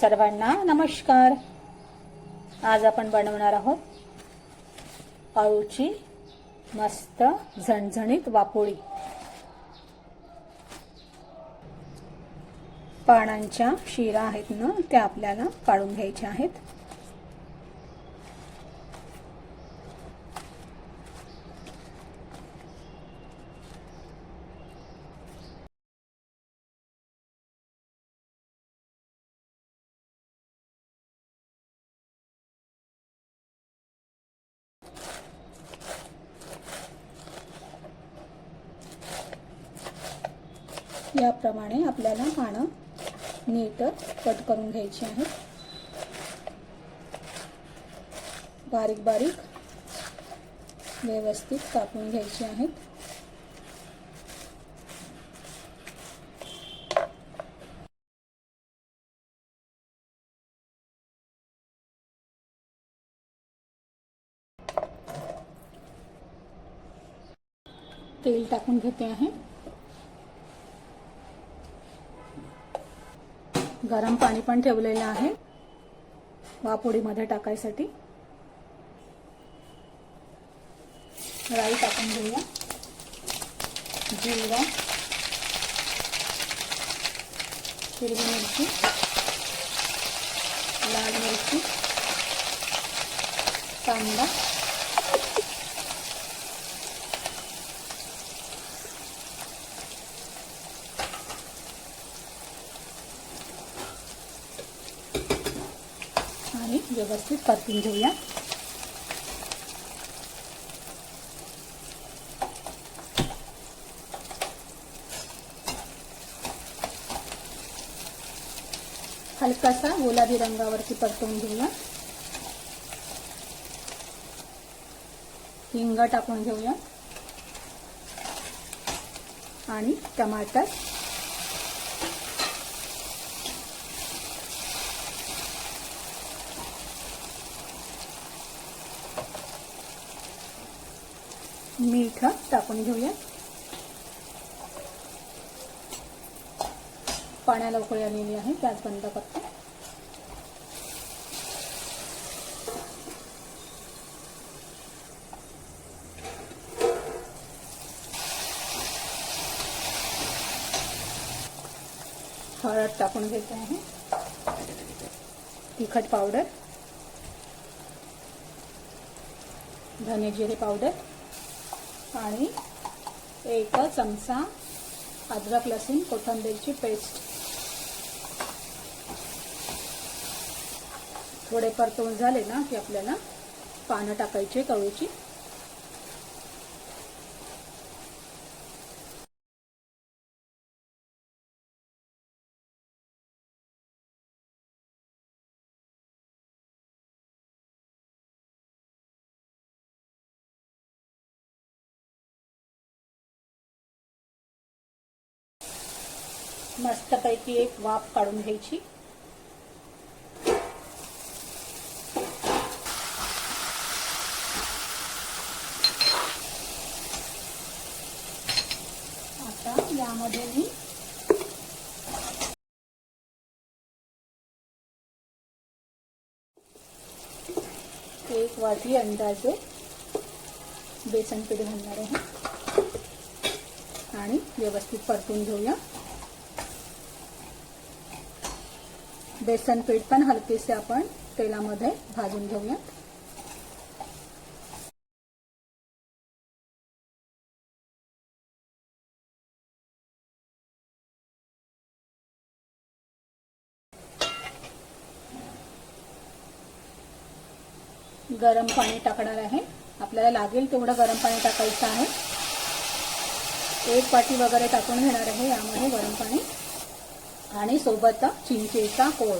सर्वांना नमस्कार. आज आपण बनवणार आहोत अळूची मस्त झणझणीत वापोळी. पानांच्या शिरा आहेत ना त्या आपल्याला काढून घ्यायच्या आहेत. याप्रमाणे आपल्याला पानं नीट कट करून घ्यायची आहेत. बारीक बारीक व्यवस्थित कापून घ्यायची आहेत. तेल टाकून घेते आहे. गरम पाणी पण ठेवलेलं आहे. वापोडीमध्ये टाकायसाठी. राई टाकून घेऊया. जिरा. हिरवी मिरची. लाल मिरची. कांदा आणि व्यवस्थित परतून घेऊया. हलकासा गुलाबी रंगावरती परतून घेऊया. हिंग टाकून घेऊया. आणि टमाटर. मीठ टाकून घेऊया. पाण्याला उकळी आलेली आहे गॅस बंद करतो. हळद टाकून घेते आहे. तिखट पावडर. धने जिरे पावडर. आणि एक चमचा अद्रक लसूण कोथिंबीरची पेस्ट. थोडे परतवून झाले ना की आपल्याला पानं टाकायची कवळीची मस्तपैकी एक वाफ काढून घ्यायची. आता यामध्ये मी एक वाटी अंदाजे बेसन पीठ घालणार आहे. आणि व्यवस्थित परतून घेऊया. बेसन पीठ पण हलकीसे आपण तेलामध्ये भाजून घेऊया. गरम पाणी टाकणार आहे. आपल्याला लागेल तेवढं गरम पाणी टाकायचं आहे. एक पाटी वगैरे टाकून घेणार आहे यामध्ये गरम पाणी. आणि सोबत चिंचेचा कोळ.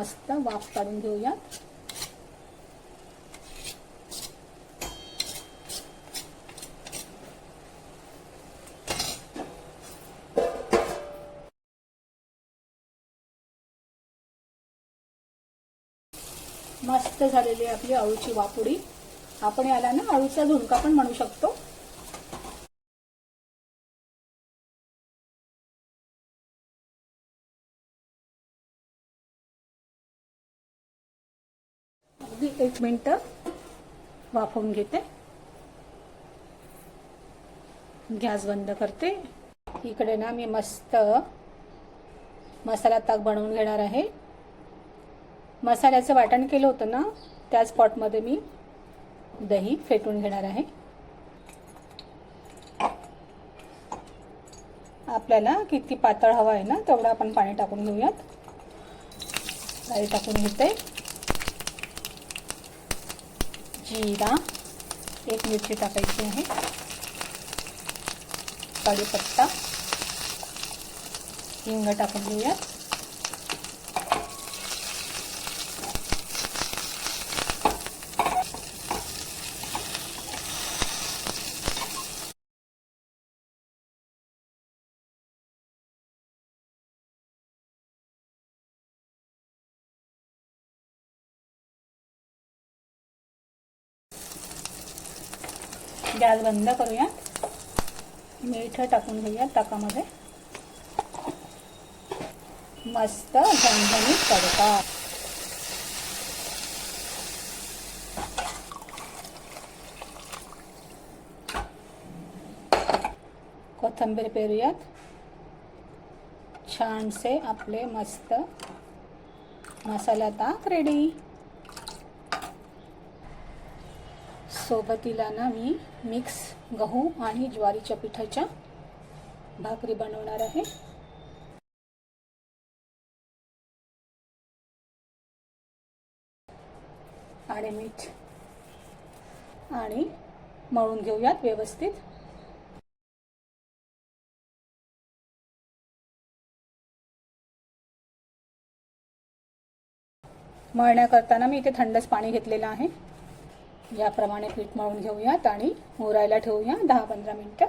मस्त वाफ काढून घेऊयात मस्त झालेली आपली अळूची वापुडी. आपण याला ना अळूचा झुणका पण म्हणू शकतो. एक मिनटं वाफवून घेते. गॅस बंद करते. इकडे ना मी मस्त मसाला ताक बनवून घेणार आहे. मसाल्याचं वाटण केलं होतं ना त्याच पॉटमध्ये मी दही फेटून घेणार आहे. आपल्याला किती पातळ हवा आहे ना तेवढं आपण पाणी टाकून घेऊयात. पाणी टाकून घेते. जिरा एक मिरची टाकायची आहे. कढीपत्ता हिंग टाकून घेऊयात. गॅस बंद करूया. मीठ टाकून घेऊया ताकामध्ये. मस्त झणझणीत तडका. कोथंबीर पेरूयात. छानसे आपले मस्त मसाला ताक रेडी सोबतीला ना मी मिक्स गहू आणि ज्वारीच्या पिठाच्या भाकरी बनवणार आहे. आणि मीठ. आणि मळून घेऊयात व्यवस्थित. मळण्याकरताना मी इथे थंडच पाणी घेतलेलं आहे. याप्रमाणे पीठ मळून घेऊयात आणि मोरायला ठेवूया दहा पंधरा मिनटं.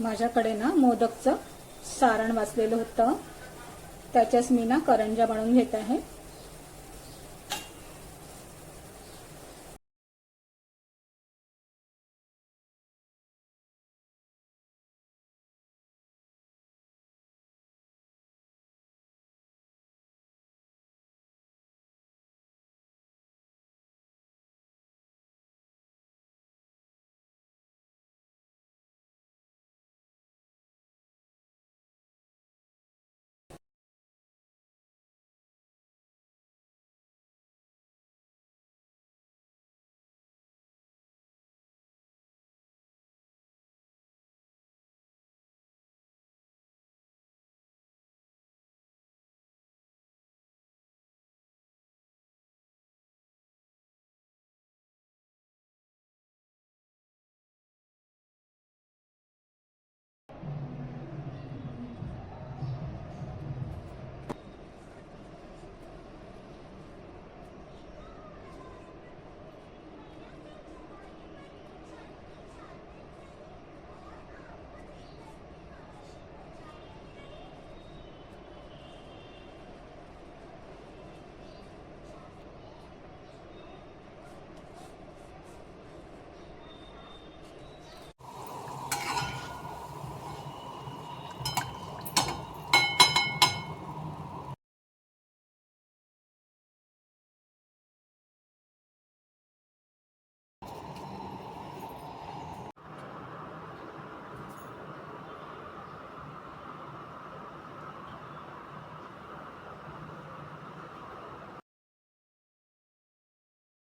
माझ्याकडे ना मोदकचं सारण वाचलेलं होतं. त्याच्याच मी ना करंजा बनवून घेत आहे.